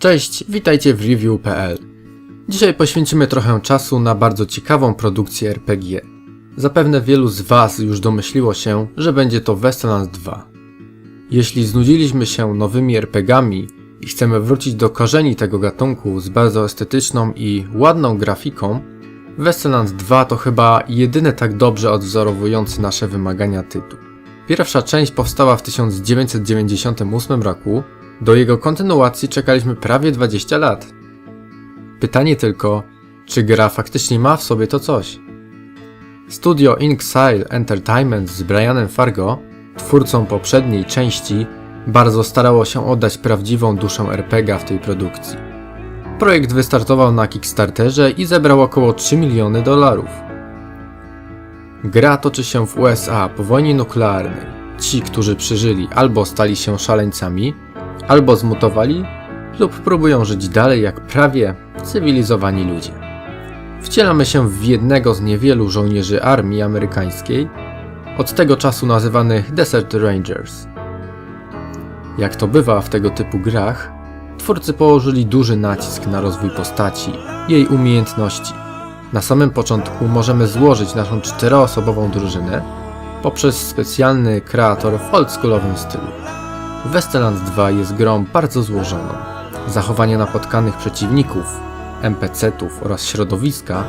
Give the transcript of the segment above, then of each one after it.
Cześć, witajcie w review.pl. Dzisiaj poświęcimy trochę czasu na bardzo ciekawą produkcję RPG. Zapewne wielu z Was już domyśliło się, że będzie to Westerlands 2. Jeśli znudziliśmy się nowymi RPGami i chcemy wrócić do korzeni tego gatunku z bardzo estetyczną i ładną grafiką, Westerlands 2 to chyba jedyny tak dobrze odwzorowujący nasze wymagania tytuł. Pierwsza część powstała w 1998 roku, do jego kontynuacji czekaliśmy prawie 20 lat. Pytanie tylko, czy gra faktycznie ma w sobie to coś? Studio Inxile Entertainment z Brianem Fargo, twórcą poprzedniej części, bardzo starało się oddać prawdziwą duszę RPG w tej produkcji. Projekt wystartował na Kickstarterze i zebrał około 3 miliony dolarów. Gra toczy się w USA po wojnie nuklearnej. Ci, którzy przeżyli, albo stali się szaleńcami, albo zmutowali, lub próbują żyć dalej jak prawie cywilizowani ludzie. Wcielamy się w jednego z niewielu żołnierzy armii amerykańskiej, od tego czasu nazywanych Desert Rangers. Jak to bywa w tego typu grach, twórcy położyli duży nacisk na rozwój postaci, jej umiejętności. Na samym początku możemy złożyć naszą czteroosobową drużynę poprzez specjalny kreator w oldschoolowym stylu. Westerlands 2 jest grą bardzo złożoną. Zachowania napotkanych przeciwników, NPC-ów oraz środowiska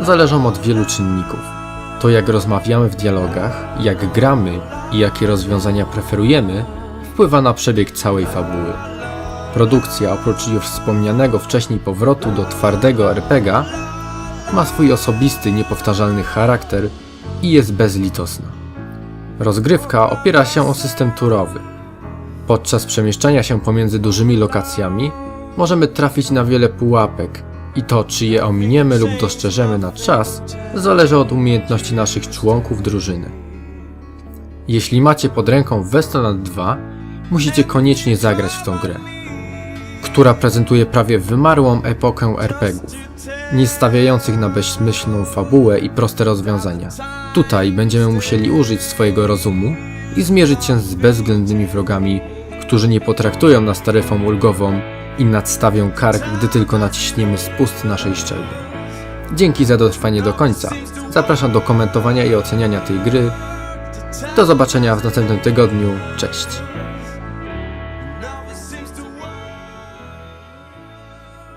zależą od wielu czynników. To jak rozmawiamy w dialogach, jak gramy i jakie rozwiązania preferujemy, wpływa na przebieg całej fabuły. Produkcja, oprócz już wspomnianego wcześniej powrotu do twardego RPGa, ma swój osobisty, niepowtarzalny charakter i jest bezlitosna. Rozgrywka opiera się o system turowy. Podczas przemieszczania się pomiędzy dużymi lokacjami możemy trafić na wiele pułapek i to, czy je ominiemy lub dostrzeżemy na czas, zależy od umiejętności naszych członków drużyny. Jeśli macie pod ręką Westerland 2, musicie koniecznie zagrać w tą grę, która prezentuje prawie wymarłą epokę RPGów, nie stawiających na bezmyślną fabułę i proste rozwiązania. Tutaj będziemy musieli użyć swojego rozumu i zmierzyć się z bezwzględnymi wrogami, którzy nie potraktują nas taryfą ulgową i nadstawią kark, gdy tylko naciśniemy spust naszej szczelby. Dzięki za dotrwanie do końca. Zapraszam do komentowania i oceniania tej gry. Do zobaczenia w następnym tygodniu. Cześć.